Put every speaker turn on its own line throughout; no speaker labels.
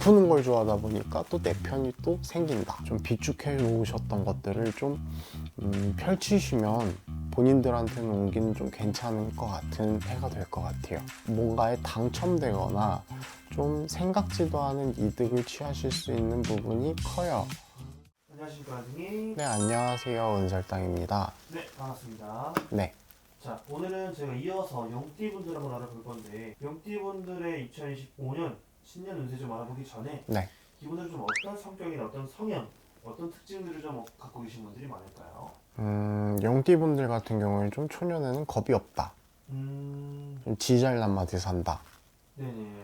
베푸는 걸 좋아하다 보니까 또 내 편이 또 생긴다. 좀 비축해 놓으셨던 것들을 좀 음, 펼치시면 본인들한테는 오기는 좀 괜찮을 것 같은 해가 될 것 같아요. 뭔가에 당첨되거나 좀 생각지도 않은 이득을 취하실 수 있는 부분이 커요.
안녕하십니까.
네, 안녕하세요. 은설당입니다.
네 반갑습니다.
네.
자 오늘은 제가 이어서 용띠분들 한번 알아볼 건데 용띠분들의 2025년 신년 운세 좀 알아보기 전에
네.
이분들은 좀 어떤 성격이나 어떤 성향, 어떤 특징들을 좀 갖고 계신 분들이 많을까요?
음, 영띠분들 같은 경우에는 좀 초년에는 겁이 없다.
음,
좀 지잘난 맛에 산다.
네네.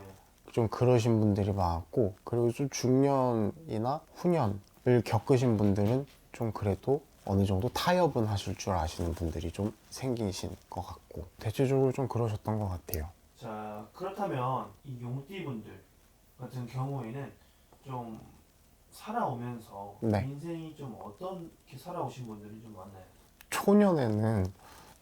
좀 그러신 분들이 많았고 그리고 좀 중년이나 후년을 겪으신 분들은 좀 그래도 어느 정도 타협은 하실 줄 아시는 분들이 좀 생기신 것 같고 대체적으로 좀 그러셨던 것 같아요.
자 그렇다면 이 용띠분들 같은 경우에는 좀 살아오면서
네.
인생이 좀 어떻게 살아오신 분들이 좀 많나요?
초년에는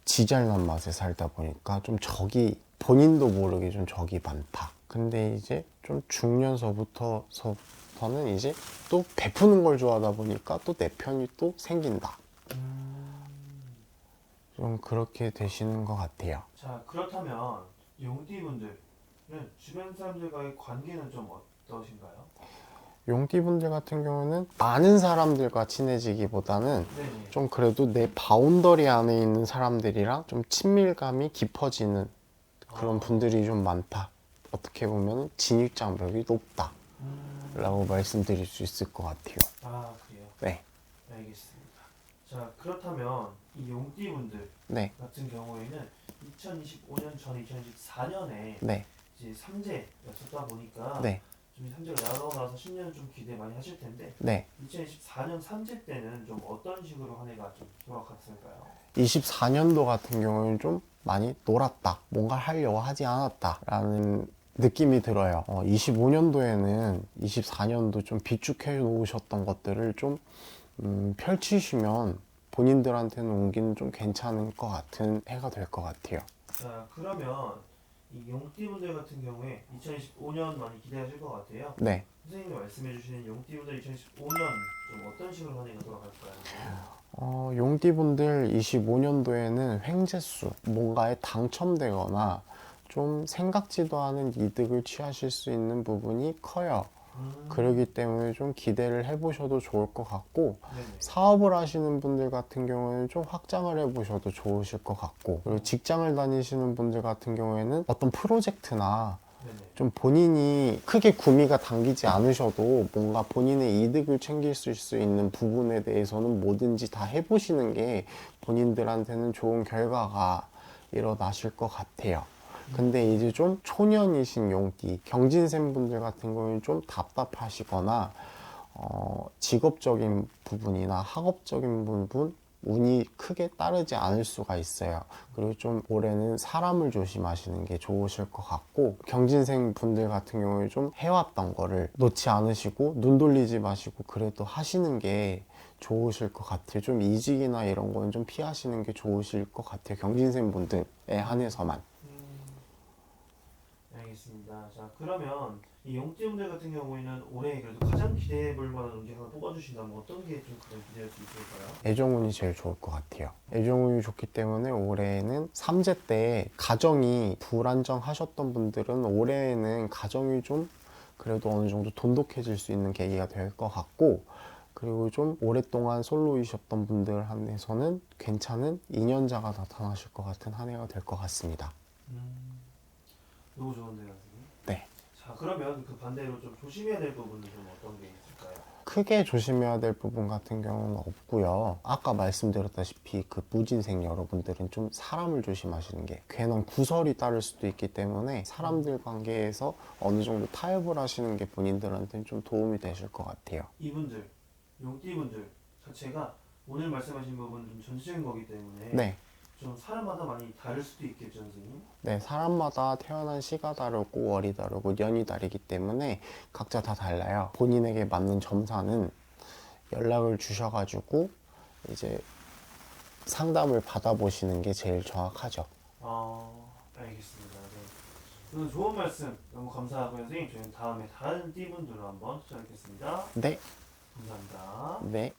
지잘난 맛에 살다 보니까 좀 적이 본인도 모르게 좀 적이 많다. 근데 이제 좀 중년서부터서부터는 이제 또 베푸는 걸 좋아하다 보니까 또 내 편이 또 생긴다. 좀 그렇게 되시는 것 같아요.
자 그렇다면 용띠분들 은 주변 사람들과의 관계는 좀 어떠신가요?
용띠 분들 같은 경우는 많은 사람들과 친해지기보다는
네 네.
좀 그래도 내 바운더리 안에 있는 사람들이랑 좀 친밀감이 깊어지는 그런
아.
분들이 좀 많다. 어떻게 보면 진입 장벽이 높다.
음,
라고 말씀드릴 수 있을 것 같아요.
아 그래요.
네.
알겠습니다. 자 그렇다면 이 용띠 분들
네,
같은 경우에는 2025년 전 2024년에
네,
이제 삼재였었다 보니까
네,
좀 삼재가 나가고 나서 10년 좀 기대 많이 하실 텐데
네.
2024년 삼재 때는 좀 어떤 식으로 한 해가 좀 돌아갔을까요?
24년도 같은 경우는 좀 많이 놀았다. 뭔가 하려고 하지 않았다. 라는 느낌이 들어요. 어, 25년도에는 24년도 좀 비축해 놓으셨던 것들을 좀 음, 펼치시면 본인들한테는 오기는 좀 괜찮을 것 같은 해가 될 것 같아요.
자 그러면 이 용띠분들 같은 경우에 2025년 많이 기대하실 것 같아요.
네.
선생님이 말씀해 주시는 용띠분들 2025년 좀 어떤 식으로 한 해가 돌아갈까요?
어, 용띠분들 25년도에는 횡재수, 뭔가에 당첨되거나 좀 생각지도 않은 이득을 취하실 수 있는 부분이 커요.
음,
그러기 때문에 좀 기대를 해보셔도 좋을 것 같고,
네네.
사업을 하시는 분들 같은 경우에는 좀 확장을 해보셔도 좋으실 것 같고, 그리고 직장을 다니시는 분들 같은 경우에는 어떤 프로젝트나
네네.
좀 본인이 크게 구미가 당기지 않으셔도 뭔가 본인의 이득을 챙길 수 있는 부분에 대해서는 뭐든지 다 해보시는 게 본인들한테는 좋은 결과가 일어나실 것 같아요. 근데 이제 좀 초년이신 용띠, 경진생 분들 같은 경우는 좀 답답하시거나 어, 직업적인 부분이나 학업적인 부분 운이 크게 따르지 않을 수가 있어요. 그리고 좀 올해는 사람을 조심하시는 게 좋으실 것 같고 경진생 분들 같은 경우에 좀 해왔던 거를 놓지 않으시고 눈 돌리지 마시고 그래도 하시는 게 좋으실 것 같아요. 좀 이직이나 이런 거는 좀 피하시는 게 좋으실 것 같아요. 경진생 분들에 한해서만.
음, 알겠습니다. 자 그러면 이 용띠분들 같은 경우에는 올해 그래도 가장 기대해 볼 만한 운기 하나 뽑아주신다면 어떤 게 좀 가장 기대할 수 있을까요?
애정운이 제일 좋을 것 같아요. 애정운이 좋기 때문에 올해는 삼재 때 가정이 불안정하셨던 분들은 올해에는 가정이 좀 그래도 어느 정도 돈독해질 수 있는 계기가 될 것 같고 그리고 좀 오랫동안 솔로이셨던 분들 한해서는 괜찮은 인연자가 나타나실 것 같은 한 해가 될 것 같습니다.
음, 너무 좋은데요, 선생님.
네.
자 그러면 그 반대로 좀 조심해야 될 부분은 좀 어떤 게 있을까요?
크게 조심해야 될 부분 같은 경우는 없고요. 아까 말씀드렸다시피 그 무진생 여러분들은 좀 사람을 조심하시는 게 괜한 구설이 따를 수도 있기 때문에 사람들 관계에서 어느 정도 타협을 하시는 게 본인들한테는 좀 도움이 되실 것 같아요.
이분들 용띠분들 자체가 오늘 말씀하신 부분은 좀 전체적인 거기 때문에
네.
좀 사람마다 많이 다를 수도 있겠죠, 선생님.
네, 사람마다 태어난 시가 다르고 월이 다르고 년이 다르기 때문에 각자 다 달라요. 본인에게 맞는 점사는 연락을 주셔가지고 이제 상담을 받아보시는 게 제일 정확하죠.
아, 알겠습니다. 네. 오늘 좋은 말씀 너무 감사하고요 선생님 저희는 다음에 다른 띠분들로 한번 찾아뵙겠습니다
네,
감사합니다
네.